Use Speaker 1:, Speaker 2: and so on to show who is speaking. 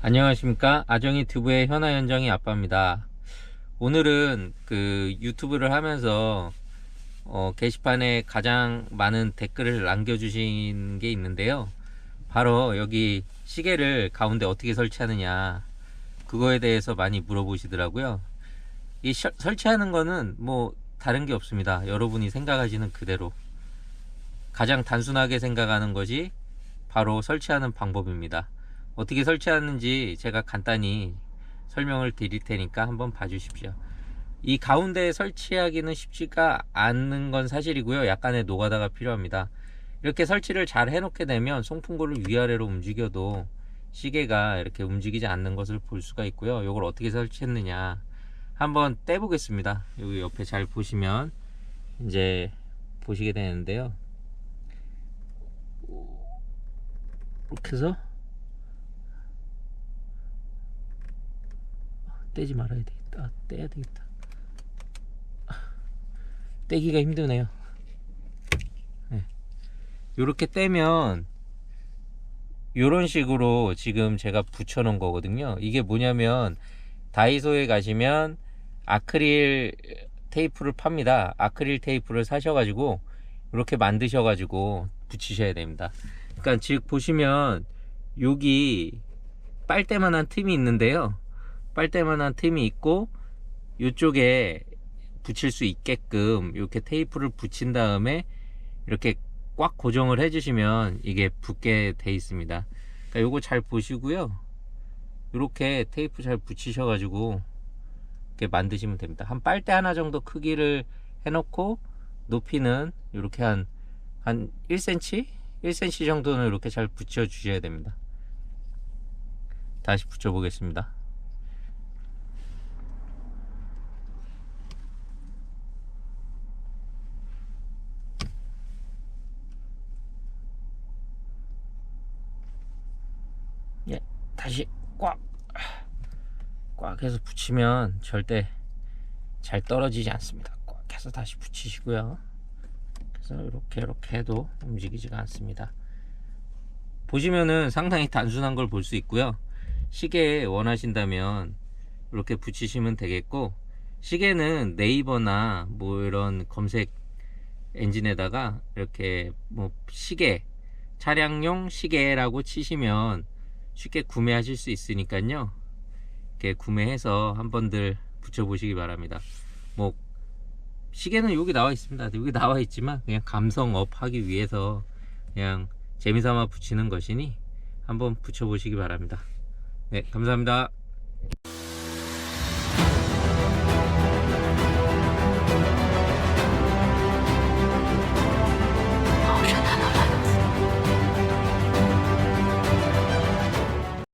Speaker 1: 안녕하십니까? 아정이 튜브의 현아연정이 아빠입니다. 오늘은 그 유튜브를 하면서 어, 게시판에 가장 많은 댓글을 남겨주신 게 있는데요. 바로 여기 시계를 가운데 어떻게 설치하느냐 그거에 대해서 많이 물어보시더라고요. 이 셔- 설치하는 거는 뭐 다른 게 없습니다. 여러분이 생각하시는 그대로. 가장 단순하게 생각하는 것이 바로 설치하는 방법입니다 어떻게 설치하는지 제가 간단히 설명을 드릴 테니까 한번 봐주십시오. 이 가운데 설치하기는 쉽지가 않는 건 사실이고요. 약간의 노가다가 필요합니다. 이렇게 설치를 잘 해놓게 되면 송풍구를 위아래로 움직여도 시계가 이렇게 움직이지 않는 것을 볼 수가 있고요. 이걸 어떻게 설치했느냐 한번 떼보겠습니다. 여기 옆에 잘 보시면 이제 보시게 되는데요. 이렇게 해서 떼지 말아야 되겠다. 아, 떼야 되겠다. 아, 떼기가 힘드네요. 네. 이렇게 떼면 이런 식으로 지금 제가 붙여 놓은 거거든요. 이게 뭐냐면 다이소에 가시면 아크릴 테이프를 팝니다. 아크릴 테이프를 사셔 가지고 이렇게 만드셔 가지고 붙이셔야 됩니다. 그러니까 즉 보시면 여기 빨대만한 틈이 있는데요. 빨대만한 틈이 있고 이쪽에 붙일 수 있게끔 이렇게 테이프를 붙인 다음에 이렇게 꽉 고정을 해주시면 이게 붙게 돼 있습니다. 그러니까 요거 잘 보시고요. 이렇게 테이프 잘 붙이셔가지고 이렇게 만드시면 됩니다. 한 빨대 하나 정도 크기를 해놓고 높이는 이렇게 한, 한 1cm? 1cm 정도는 이렇게 잘 붙여 주셔야 됩니다. 다시 붙여 보겠습니다. 다시 꽉, 꽉 해서 붙이면 절대 잘 떨어지지 않습니다. 꽉 해서 다시 붙이시고요. 그래서 이렇게 이렇게 해도 움직이지가 않습니다. 보시면은 상당히 단순한 걸 볼 수 있고요. 시계 원하신다면 이렇게 붙이시면 되겠고 시계는 네이버나 뭐 이런 검색 엔진에다가 이렇게 뭐 시계 차량용 시계라고 치시면 쉽게 구매하실 수 있으니까요. 이렇게 구매해서 한 번들 붙여 보시기 바랍니다. 뭐 시계는 여기 나와 있습니다. 여기 나와 있지만 그냥 감성업 하기 위해서 그냥 재미삼아 붙이는 것이니 한번 붙여 보시기 바랍니다. 네, 감사합니다.